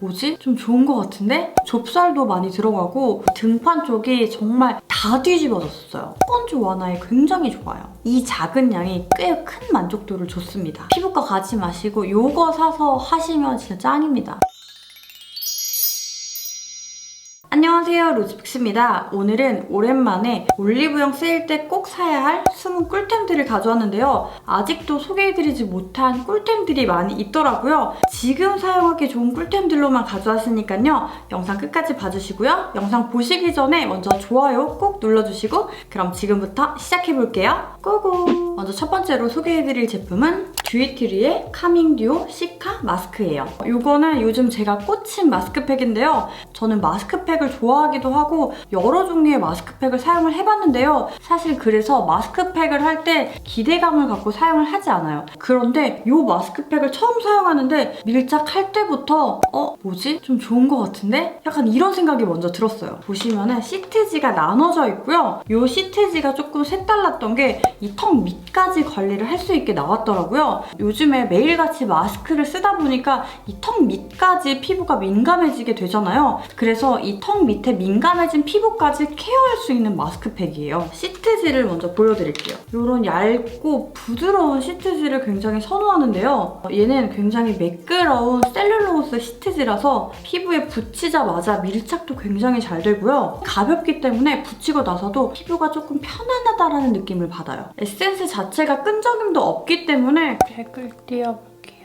뭐지? 좀 좋은 것 같은데? 좁쌀도 많이 들어가고 등판 쪽이 정말 다 뒤집어졌어요. 스펀지 완화에 굉장히 좋아요. 이 작은 양이 꽤 큰 만족도를 줬습니다. 피부과 가지 마시고 요거 사서 하시면 진짜 짱입니다. 안녕하세요 로즈픽스입니다. 오늘은 오랜만에 올리브영 세일 때 꼭 사야 할 숨은 꿀템들을 가져왔는데요. 아직도 소개해드리지 못한 꿀템들이 많이 있더라고요. 지금 사용하기 좋은 꿀템들로만 가져왔으니까요. 영상 끝까지 봐주시고요. 영상 보시기 전에 먼저 좋아요 꼭 눌러주시고 그럼 지금부터 시작해볼게요. 고고! 먼저 첫 번째로 소개해드릴 제품은 듀이티리의 카밍 듀오 시카 마스크예요. 이거는 요즘 제가 꽂힌 마스크팩인데요. 저는 마스크팩을 좋아하기도 하고 여러 종류의 마스크팩을 사용을 해봤는데요. 사실 그래서 마스크팩을 할 때 기대감을 갖고 사용을 하지 않아요. 그런데 이 마스크팩을 처음 사용하는데 밀착할 때부터 어? 뭐지? 좀 좋은 것 같은데? 약간 이런 생각이 먼저 들었어요. 보시면은 시트지가 나눠져 있고요. 이 시트지가 조금 색달랐던 게 이 턱 밑까지 관리를 할 수 있게 나왔더라고요. 요즘에 매일같이 마스크를 쓰다 보니까 이 턱 밑까지 피부가 민감해지게 되잖아요. 그래서 이 턱 밑에 민감해진 피부까지 케어할 수 있는 마스크팩이에요. 시트지를 먼저 보여드릴게요. 이런 얇고 부드러운 시트지를 굉장히 선호하는데요. 얘는 굉장히 매끄러운 셀룰로스 시트지라서 피부에 붙이자마자 밀착도 굉장히 잘 되고요. 가볍기 때문에 붙이고 나서도 피부가 조금 편안하다라는 느낌을 받아요. 에센스 자체가 끈적임도 없기 때문에 백을 띄워볼게요.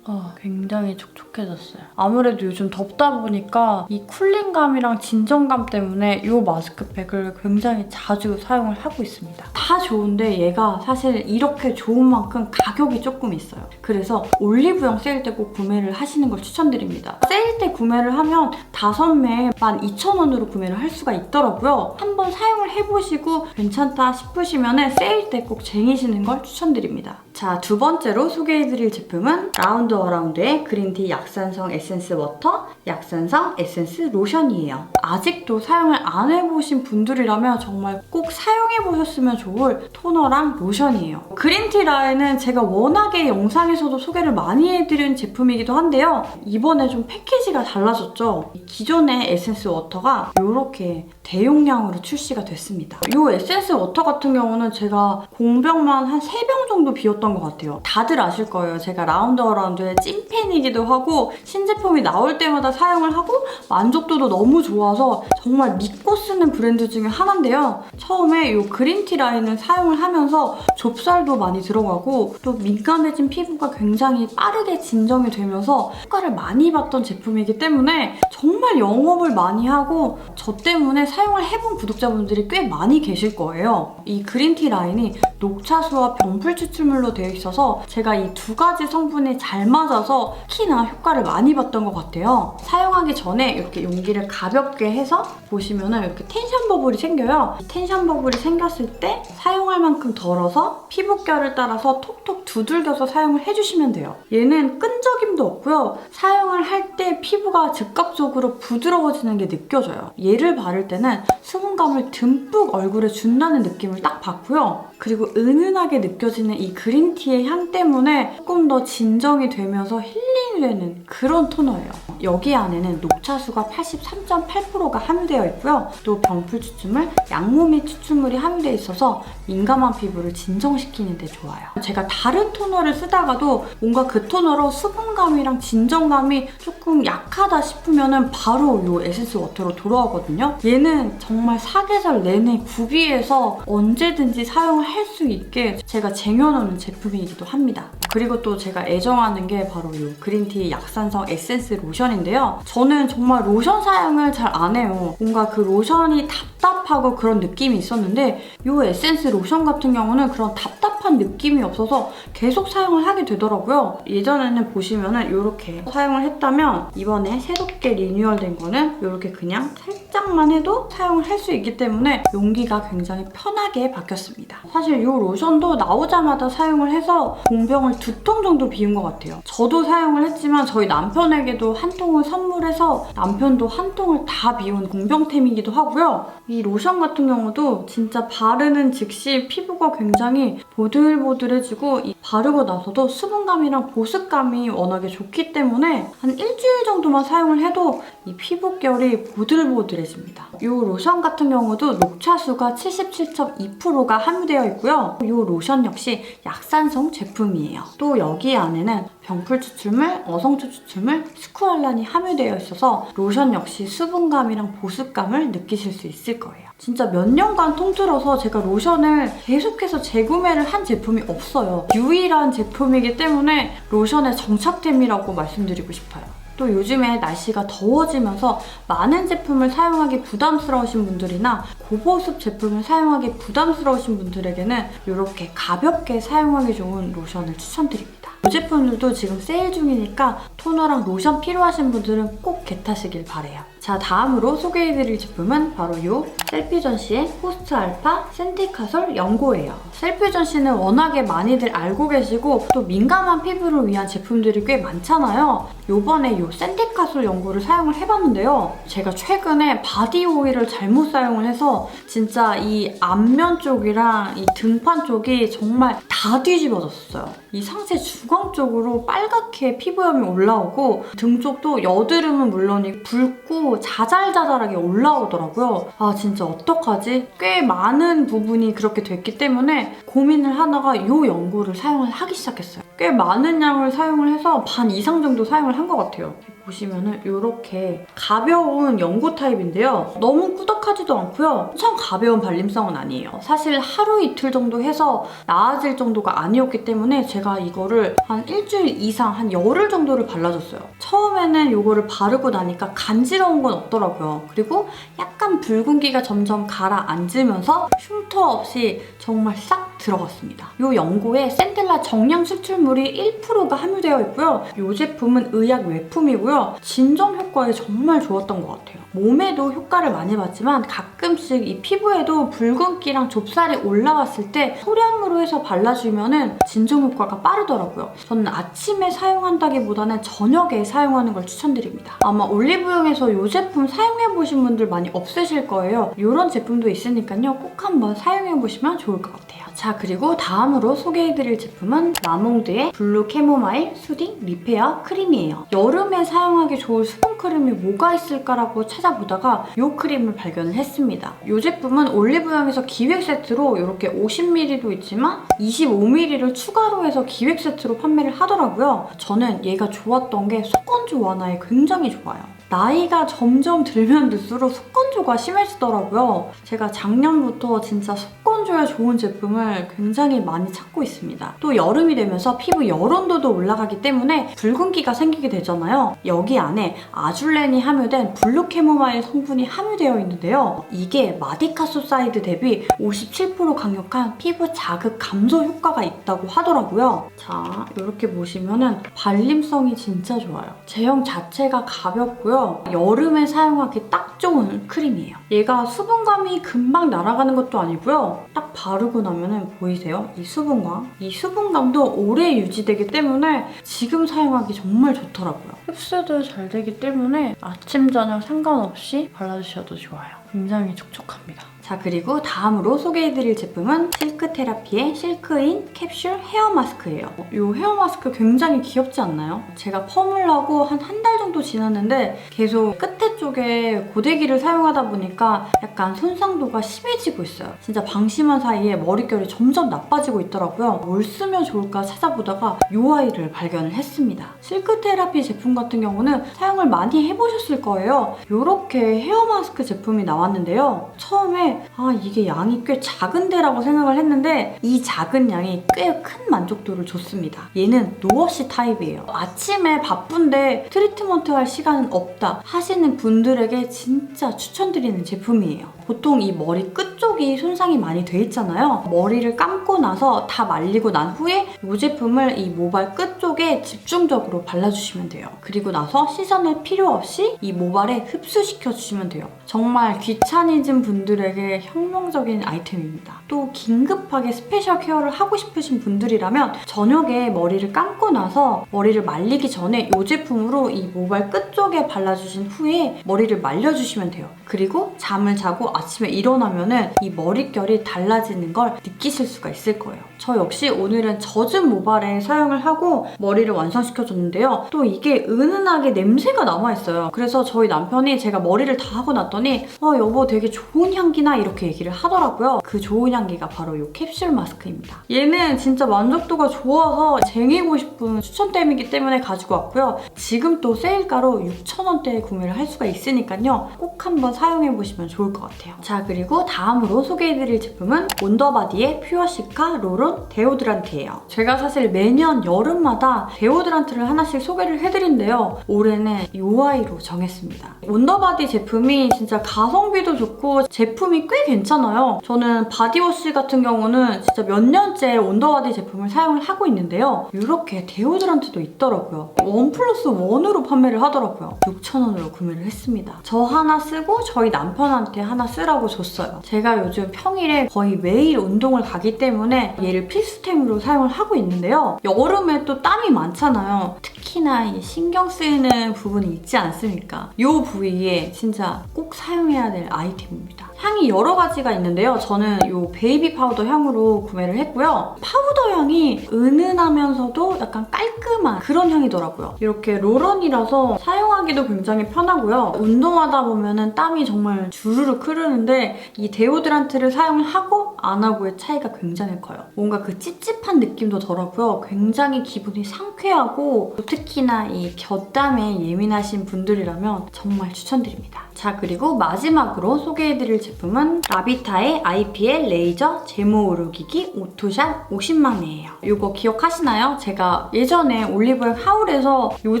어, 굉장히 촉촉해졌어요. 아무래도 요즘 덥다 보니까 이 쿨링감이랑 진정감 때문에 이 마스크팩을 굉장히 자주 사용을 하고 있습니다. 다 좋은데 얘가 사실 이렇게 좋은 만큼 가격이 조금 있어요. 그래서 올리브영 세일 때 꼭 구매를 하시는 걸 추천드립니다. 세일 때 구매를 하면 5매에 12,000원으로 구매를 할 수가 있더라고요. 한번 사용을 해보시고 괜찮다 싶으시면 세일 때 꼭 쟁이시는 걸 추천드립니다. 자, 두 번째로 소개해드릴 제품은 라운드 어라운드의 그린티 약산성 에센스 워터, 약산성 에센스 로션이에요. 아직도 사용을 안 해보신 분들이라면 정말 꼭 사용해보셨으면 좋을 토너랑 로션이에요. 그린티 라인은 제가 워낙에 영상에서도 소개를 많이 해드린 제품이기도 한데요. 이번에 좀 패키지가 달라졌죠. 기존의 에센스 워터가 이렇게 대용량으로 출시가 됐습니다. 이 에센스 워터 같은 경우는 제가 공병만 한 3병 정도 비웠던 것 같아요. 다들 아실 거예요. 제가 라운드 어라운드의 찐팬이기도 하고 신제품이 나올 때마다 사용을 하고 만족도도 너무 좋아서 정말 믿고 쓰는 브랜드 중에 하나인데요. 처음에 이 그린티 라인을 사용을 하면서 좁쌀도 많이 들어가고 또 민감해진 피부가 굉장히 빠르게 진정이 되면서 효과를 많이 봤던 제품이기 때문에 정말 영업을 많이 하고 저 때문에 사용을 해본 구독자분들이 꽤 많이 계실 거예요. 이 그린티 라인이 녹차수와 병풀 추출물로 되어 있어서 제가 이 두 가지 성분이 잘 맞아서 특히나 효과를 많이 봤던 것 같아요. 사용하기 전에 이렇게 용기를 가볍게 해서 보시면은 이렇게 텐션 버블이 생겨요. 이 텐션 버블이 생겼을 때 사용할 만큼 덜어서 피부결을 따라서 톡톡 두들겨서 사용을 해주시면 돼요. 얘는 끈적임도 없고요. 사용을 할 때 피부가 즉각적으로 부드러워지는 게 느껴져요. 얘를 바를 때는 수분감을 듬뿍 얼굴에 준다는 느낌을 딱 받고요. 그리고 은은하게 느껴지는 이 그린티의 향 때문에 조금 더 진정이 되면서 힐링이 되는 그런 토너예요. 여기 안에는 녹차수가 83.8%가 함유되어 있고요. 또 병풀 추출물, 양모미 추출물이 함유되어 있어서 민감한 피부를 진정시키는 데 좋아요. 제가 다른 토너를 쓰다가도 뭔가 그 토너로 수분감이랑 진정감이 조금 약하다 싶으면 바로 이 에센스 워터로 돌아오거든요. 얘는 정말 사계절 내내 구비해서 언제든지 사용을 할 수 있게 제가 쟁여놓는 제품이기도 합니다. 그리고 또 제가 애정하는 게 바로 이 그린티 약산성 에센스 로션인데요. 저는 정말 로션 사용을 잘 안 해요. 뭔가 그 로션이 답답하고 그런 느낌이 있었는데 이 에센스 로션 같은 경우는 그런 답답한 느낌이 없어서 계속 사용을 하게 되더라고요. 예전에는 보시면은 이렇게 사용을 했다면 이번에 새롭게 리뉴얼된 거는 이렇게 그냥 살짝만 해도 사용을 할 수 있기 때문에 용기가 굉장히 편하게 바뀌었습니다. 사실 이 로션도 나오자마자 사용을 해서 공병을 두 통 정도 비운 것 같아요. 저도 사용을 했지만 저희 남편에게도 한 통을 선물해서 남편도 한 통을 다 비운 공병템이기도 하고요. 이 로션 같은 경우도 진짜 바르는 즉시 피부가 굉장히 보들보들해지고 이 바르고 나서도 수분감이랑 보습감이 워낙에 좋기 때문에 한 일주일 정도만 사용을 해도 이 피부결이 보들보들해집니다. 이 로션 같은 경우도 녹차수가 77.2%가 함유되어 있고요. 이 로션 역시 약산성 제품이에요. 또 여기 안에는 병풀 추출물, 어성초 추출물, 스쿠알란이 함유되어 있어서 로션 역시 수분감이랑 보습감을 느끼실 수 있을 거예요. 진짜 몇 년간 통틀어서 제가 로션을 계속해서 재구매를 한 제품이 없어요. 유일한 제품이기 때문에 로션의 정착템이라고 말씀드리고 싶어요. 또 요즘에 날씨가 더워지면서 많은 제품을 사용하기 부담스러우신 분들이나 고보습 제품을 사용하기 부담스러우신 분들에게는 이렇게 가볍게 사용하기 좋은 로션을 추천드립니다. 이 제품들도 지금 세일 중이니까 토너랑 로션 필요하신 분들은 꼭 겟하시길 바래요. 자 다음으로 소개해드릴 제품은 바로 이 셀피전시의 포스트 알파 센티카솔 연고예요. 셀피전시는 워낙에 많이들 알고 계시고 또 민감한 피부를 위한 제품들이 꽤 많잖아요. 요번에 이 센티카솔 연고를 사용을 해봤는데요. 제가 최근에 바디 오일을 잘못 사용을 해서 진짜 이 앞면 쪽이랑 이 등판 쪽이 정말 다 뒤집어졌어요. 이 상체 주광 쪽으로 빨갛게 피부염이 올라오고 등 쪽도 여드름은 물론이고 붉고 자잘자잘하게 올라오더라고요. 아 진짜 어떡하지? 꽤 많은 부분이 그렇게 됐기 때문에 고민을 하다가 이 연고를 사용을 하기 시작했어요. 꽤 많은 양을 사용을 해서 반 이상 정도 사용을 한 것 같아요. 보시면은 이렇게 가벼운 연고 타입인데요. 너무 꾸덕하지도 않고요. 엄청 가벼운 발림성은 아니에요. 사실 하루 이틀 정도 해서 나아질 정도가 아니었기 때문에 제가 이거를 한 일주일 이상, 한 열흘 정도를 발라줬어요. 처음에는 이거를 바르고 나니까 간지러운 건 없더라고요. 그리고 약간 붉은기가 점점 가라앉으면서 흉터 없이 정말 싹 들어갔습니다. 이 연고에 샌들라 정량 수출물이 1%가 함유되어 있고요. 이 제품은 의약 외품이고요. 진정 효과에 정말 좋았던 것 같아요. 몸에도 효과를 많이 봤지만 가끔씩 이 피부에도 붉은기랑 좁쌀이 올라왔을 때 소량으로 해서 발라주면은 진정 효과가 빠르더라고요. 저는 아침에 사용한다기보다는 저녁에 사용하는 걸 추천드립니다. 아마 올리브영에서 이 제품 사용해보신 분들 많이 없으실 거예요. 이런 제품도 있으니까요. 꼭 한번 사용해보시면 좋을 것 같아요. 자 그리고 다음으로 소개해드릴 제품은 마몽드의 블루 캐모마일 수딩 리페어 크림이에요. 여름에 사용하기 좋을 수분 크림이 뭐가 있을까라고 찾아 보다가 이 크림을 발견을 했습니다. 이 제품은 올리브영에서 기획 세트로 이렇게 50ml도 있지만 25ml를 추가로 해서 기획 세트로 판매를 하더라고요. 저는 얘가 좋았던 게 속건조 완화에 굉장히 좋아요. 나이가 점점 들면 들수록 속건조가 심해지더라고요. 제가 작년부터 진짜 속건조에 좋은 제품을 굉장히 많이 찾고 있습니다. 또 여름이 되면서 피부 열온도도 올라가기 때문에 붉은기가 생기게 되잖아요. 여기 안에 아줄렌이 함유된 블루 캐모마일 성분이 함유되어 있는데요. 이게 마디카소사이드 대비 57% 강력한 피부 자극 감소 효과가 있다고 하더라고요. 자, 이렇게 보시면은 발림성이 진짜 좋아요. 제형 자체가 가볍고요. 여름에 사용하기 딱 좋은 크림이에요. 얘가 수분감이 금방 날아가는 것도 아니고요. 딱 바르고 나면은 보이세요? 이 수분감. 이 수분감도 오래 유지되기 때문에 지금 사용하기 정말 좋더라고요. 흡수도 잘 되기 때문에 아침, 저녁 상관없이 발라주셔도 좋아요. 굉장히 촉촉합니다. 자 그리고 다음으로 소개해드릴 제품은 실크테라피의 실크인 캡슐 헤어 마스크예요. 이 헤어 마스크 굉장히 귀엽지 않나요? 제가 펌을하고 한 한 달 정도 지났는데 계속 끝에 쪽에 고데기를 사용하다 보니까 약간 손상도가 심해지고 있어요. 진짜 방심한 사이에 머릿결이 점점 나빠지고 있더라고요. 뭘 쓰면 좋을까 찾아보다가 이 아이를 발견을 했습니다. 실크테라피 제품 같은 경우는 사용을 많이 해보셨을 거예요. 이렇게 헤어 마스크 제품이 나 왔는데요. 처음에 아 이게 양이 꽤 작은데라고 생각을 했는데 이 작은 양이 꽤 큰 만족도를 줬습니다. 얘는 노워시 타입이에요. 아침에 바쁜데 트리트먼트 할 시간은 없다 하시는 분들에게 진짜 추천드리는 제품이에요. 보통 이 머리 끝쪽이 손상이 많이 돼 있잖아요. 머리를 감고 나서 다 말리고 난 후에 이 제품을 이 모발 끝쪽에 집중적으로 발라주시면 돼요. 그리고 나서 시선을 필요 없이 이 모발에 흡수시켜주시면 돼요. 정말 귀 차니즘 분들에게 혁명적인 아이템입니다. 또 긴급하게 스페셜 케어를 하고 싶으신 분들이라면 저녁에 머리를 감고 나서 머리를 말리기 전에 이 제품으로 이 모발 끝쪽에 발라주신 후에 머리를 말려주시면 돼요. 그리고 잠을 자고 아침에 일어나면은 이 머릿결이 달라지는 걸 느끼실 수가 있을 거예요. 저 역시 오늘은 젖은 모발에 사용을 하고 머리를 완성시켜줬는데요. 또 이게 은은하게 냄새가 남아있어요. 그래서 저희 남편이 제가 머리를 다 하고 났더니 어 여보 되게 좋은 향기나 이렇게 얘기를 하더라고요. 그 좋은 향기가 바로 이 캡슐 마스크입니다. 얘는 진짜 만족도가 좋아서 쟁이고 싶은 추천템이기 때문에 가지고 왔고요. 지금 또 세일가로 6,000원대에 구매를 할 수가 있으니까요. 꼭 한번 사용해보시면 좋을 것 같아요. 자 그리고 다음으로 소개해드릴 제품은 온더바디의 퓨어시카 롤온 데오드란트예요. 제가 사실 매년 여름마다 데오드란트를 하나씩 소개를 해드린데요. 올해는 이 아이로 정했습니다. 온더바디 제품이 진짜 가성 비도 좋고 제품이 꽤 괜찮아요. 저는 바디워시 같은 경우는 진짜 몇 년째 온더바디 제품을 사용을 하고 있는데요. 이렇게 데오드란트도 있더라고요. 원 플러스 원으로 판매를 하더라고요. 6,000원으로 구매를 했습니다. 저 하나 쓰고 저희 남편한테 하나 쓰라고 줬어요. 제가 요즘 평일에 거의 매일 운동을 가기 때문에 얘를 필수템으로 사용을 하고 있는데요. 여름에 또 땀이 많잖아요. 특히나 이 신경 쓰이는 부분이 있지 않습니까? 이 부위에 진짜 꼭 사용해야 될 아이템입니다. 향이 여러 가지가 있는데요. 저는 이 베이비 파우더 향으로 구매를 했고요. 파우 더 향이 은은하면서도 약간 깔끔한 그런 향이더라고요. 이렇게 롤온이라서 사용하기도 굉장히 편하고요. 운동하다 보면은 땀이 정말 주르륵 흐르는데 이 데오드란트를 사용을 하고 안 하고의 차이가 굉장히 커요. 뭔가 그 찝찝한 느낌도 덜하고요. 굉장히 기분이 상쾌하고 특히나 이 곁땀에 예민하신 분들이라면 정말 추천드립니다. 자 그리고 마지막으로 소개해드릴 제품은 라비타의 IPL 레이저 제모 오르기기 오토샷 50만 이에요. 이거 기억하시나요? 제가 예전에 올리브영 하울에서 이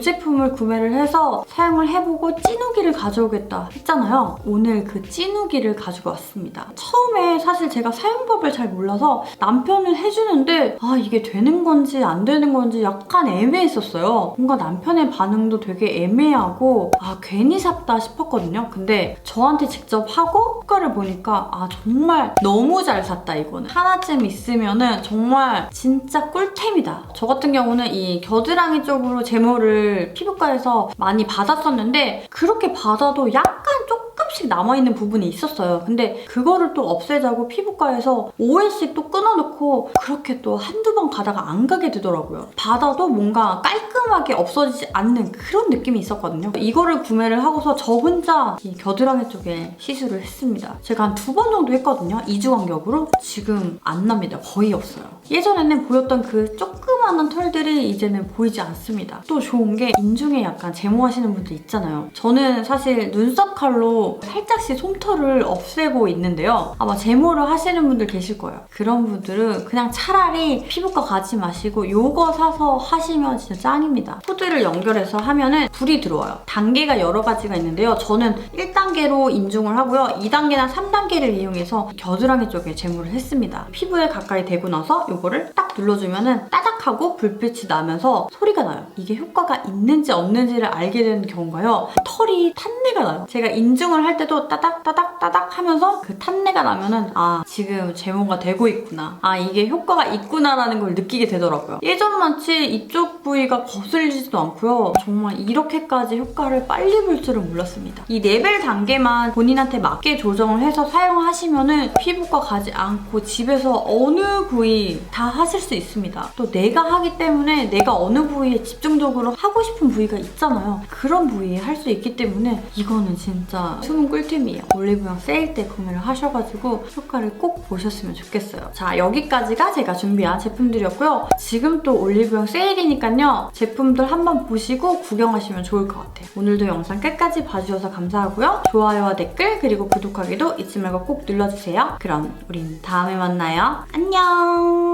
제품을 구매를 해서 사용을 해보고 찌누기를 가져오겠다 했잖아요. 오늘 그 찌누기를 가지고 왔습니다. 처음에 사실 제가 사용법을 잘 몰라서 남편을 해주는데 아 이게 되는 건지 안 되는 건지 약간 애매했었어요. 뭔가 남편의 반응도 되게 애매하고 아 괜히 샀다 싶었거든요. 근데 저한테 직접 하고 효과를 보니까 아 정말 너무 잘 샀다 이거는 하나쯤 있으면은 정말 진짜 꿀템이다. 저 같은 경우는 이 겨드랑이 쪽으로 제모를 피부과에서 많이 받았었는데 그렇게 받아도 약간 조금씩 남아있는 부분이 있었어요. 근데 그거를 또 없애자고 피부과에서 5회씩 또 끊어놓고 그렇게 또 한두 번 가다가 안 가게 되더라고요. 받아도 뭔가 깔끔하게 없어지지 않는 그런 느낌이 있었거든요. 이거를 구매를 하고서 저 혼자 이 겨드랑이 쪽에 시술을 했습니다. 제가 한 두 번 정도 했거든요. 2주 간격으로. 지금 안 납니다. 거의 없어요. 예전에는 보였던 그 조그마한 털들이 이제는 보이지 않습니다. 또 좋은 게 인중에 약간 제모하시는 분들 있잖아요. 저는 사실 눈썹 칼로 살짝씩 솜털을 없애고 있는데요. 아마 제모를 하시는 분들 계실 거예요. 그런 분들은 그냥 차라리 피부과 가지 마시고 요거 사서 하시면 진짜 짱입니다. 후드를 연결해서 하면은 불이 들어와요. 단계가 여러 가지가 있는데요. 저는 1단계로 인중을 하고요. 2단계나 3단계를 이용해서 겨드랑이 쪽에 제모를 했습니다. 피부에 가까이 대고 나서 요거를 딱 눌러주면은 따닥하고 불빛이 나면서 소리가 나요. 이게 효과가 있는지 없는지를 알게 되는 경우가요. 털이 탄내가 나요. 제가 인중을 할 때도 따닥 따닥 따닥 하면서 그 탄내가 나면은 아 지금 제모가 되고 있구나. 아 이게 효과가 있구나라는 걸 느끼게 되더라고요. 예전만치 이쪽 부위가 거슬리지도 않고요. 정말 이렇게까지 효과를 빨리 볼 줄은 몰랐습니다. 이 레벨 단계만 본인한테 맞게 조정을 해서 사용하시면은 피부과 가지 않고 집에서 어느 부위 다 하실 수 있습니다. 또 내가 하기 때문에 내가 어느 부위에 집중적으로 하고 싶은 부위가 있잖아요. 그런 부위에 할 수 있기 때문에 이거는 진짜 숨은 꿀템이에요. 올리브영 세일 때 구매를 하셔가지고 효과를 꼭 보셨으면 좋겠어요. 자 여기까지가 제가 준비한 제품들이었고요. 지금 또 올리브영 세일이니까요. 제품들 한번 보시고 구경하시면 좋을 것 같아요. 오늘도 영상 끝까지 봐주셔서 감사하고요. 좋아요와 댓글 그리고 구독하기도 잊지 말고 꼭 눌러주세요. 그럼 우린 다음에 만나요. 안녕!